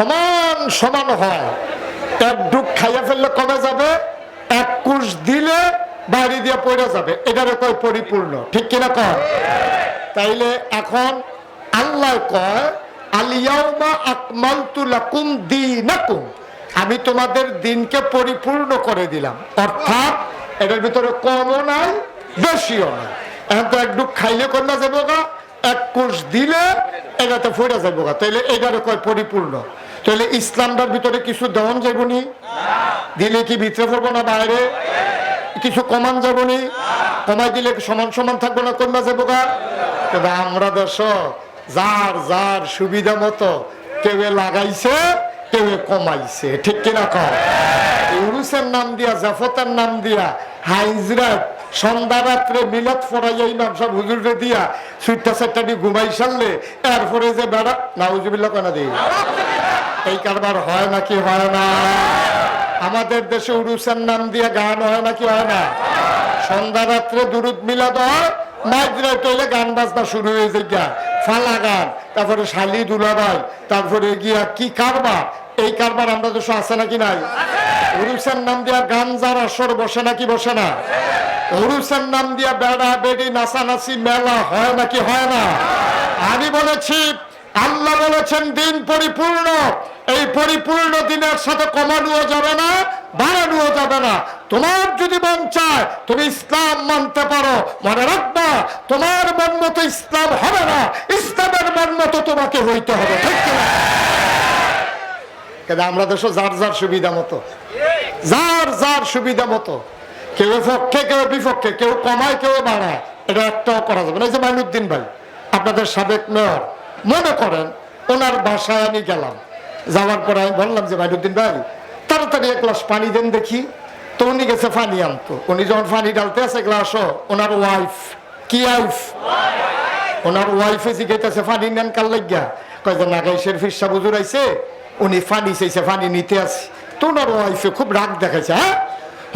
সমান সমান হয়। এক ডুব খাইয়া ফেললে কমে যাবে, এক কুশ দিলে বাড়ি দিয়ে পড়ে যাবে। এটারে কয় পরিপূর্ণ। ঠিক কিনা কয়? তাইলে এখন আল্লাহ কয় আলিয়াউমা আকমালতু লাকুম দীনাকুম। আমি তোমাদের দিনকে পরিপূর্ণ করে দিলাম। অর্থাৎ এটার ভিতরে কমও নাই, বেশিও নাই। এখন তো এক ডুব খাইলে কমা যাব গা এক কোষ দিলে এটাতে ফুটে যাব গা তাইলে এগারো কয় পরিপূর্ণ। তাহলে ইসলামটার ভিতরে কিছু দেওয়ান যাবনি? দিলে কি ভিতরে পড়ব না বাইরে? কিছু কমান যাবনি? কমাই দিলে সমান সমান থাকব না কমা যাব গা? কিন্তু আমরা দেশ যার যার সুবিধা মতো কেউ লাগাইছে কেউ কমাইছে। ঠিক কিনা কম নাম দিয়া, জাফতের নাম দিয়া, হাইজরাত সন্ধ্যা রাত্রে মিলাদ ফরাইয়া ইমাম সব হুজুরে দিয়া সুইটটা দিয়ে ঘুমাই সারলে, এরপরে যে বেড়া নাউজুবিল্লা কেনা দিই এই কারবার হয় নাকি হয় না? আমাদের দেশে উরুসের নাম দিয়ে গান হয় নাকি হয় না? সন্ধ্যা রাত্রে দুরুদ মিলাদ হয় মাইজরা তৈলে গান বাজনা শুরু হয়ে গিয়া। ফালা গান, তারপরে শালি দুলাভাই তারপরে গিয়া কি কারবার? এই কারবার আমরা দেশে আছে নাকি নাই? উরুসের নাম দিয়া গান যার আসর বসে নাকি বসে না? উরুসের নাম দিয়া বেড়া বেড়ি নাচানাচি মেলা হয় নাকি হয় না? আমি বলেছি আল্লাহ বলেছেন, দিন পরিপূর্ণ। এই পরিপূর্ণ দিনের সাথে কমানোও যাবে না, বাড়ানোও যাবে না। তোমার যদি মন চায়, তুমি ইসলাম মানতে পারো। মনে রাখবা, তোমার মন মতো ইসলাম হবে না। ইসলামের মন মতো তোমাকে হইতে হবে, ঠিক আমরা দেশ যার যার সুবিধা মতো। যার যার সুবিধা মতো। কেউ পক্ষে, কেউ বিপক্ষে, কেউ কমায়, কেউ বাড়ায়। এটা একটাও করা যাবে না। এই যে মাইনুদ্দিন ভাই, আপনাদের সাবেক মেয়র মনে করেন, ওনার বাসায় আমি গেলাম। যাওয়ার পরে আমি বললাম যে মাইনুদ্দিন ভাই, তাড়াতাড়ি এক গ্লাস পানি দেন দেখি। তো উনি গেছে পানি আনতো। উনি যখন পানি ডালতে আছে গ্লাসও ওনার ওয়াইফ কি ওয়াইফ ওনার ওয়াইফে জিজ্ঞাসা পানি নেন কাল লাগিয়া? কয় যে, নাগাইশের ফিরসা বুজুর আইছে, উনি ফানি চাইছে ফানি নিতে আসি। তো ওনার ওয়াইফে খুব রাগ দেখাইছে হ্যাঁ?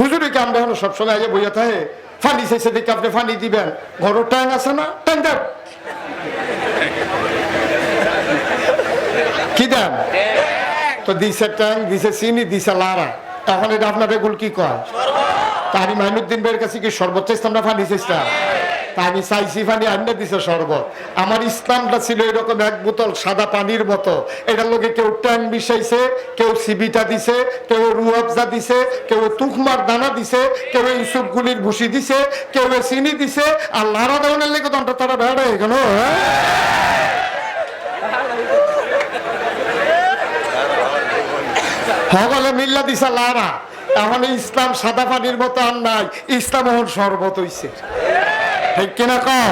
হুজুরিকে আমরা সবসময় আগে বইয়া থাকে ফানি চাইছে দেখে আপনি ফানি দিবেন? ঘর ট্যাং আছে না? ট্যাং দেন। কি দেন? তো দিছে ট্যাং, দিছে চিনি, দিছে লারা এখন এটা আপনার এগুলো কি কয়? তা আমি মাইনুদ্দিন ভাইয়ের কাছে কি সর্বোচ্চ ইসলামটা ফানি চাইছিলাম তা আমি চাইছি দিছে শরবত। আমার ইসলামটা ছিল এরকম এক বোতল সাদা পানির মতো। এটার লোকে কেউ ট্যাং মিশাইছে, কেউ সিবিটা দিছে, কেউ রুয়াবজা দিছে, কেউ তুকমার দানা দিছে, কেউ ইসুফ গুলির ভুসি দিছে, কেউ চিনি দিছে, আর লারা দেওয়ানের লেগে তো তারা গেল হ্যাঁ? সকলে মিল্লা দিছে লারা। এখন ইসলাম সাদা পানির মতো আর নাই ইসলাম এখন শরবত হইছে। ঠিক কিনা কও?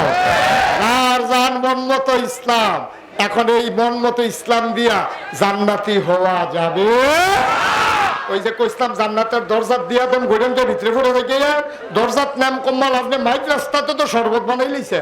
আর যান মন মতো ইসলাম। এখন এই মন মতো ইসলাম দিয়া জান্নাতি হওয়া যাবে। ওই যে কইসলাম জান্নাতের দরজাত দিয়া দেন গোডেনটা ভিতরে পড়ে থেকে। দরজাত নাম কম্মাল আপনি মাইক রাস্তাতে তো শরবত বানাই লিছে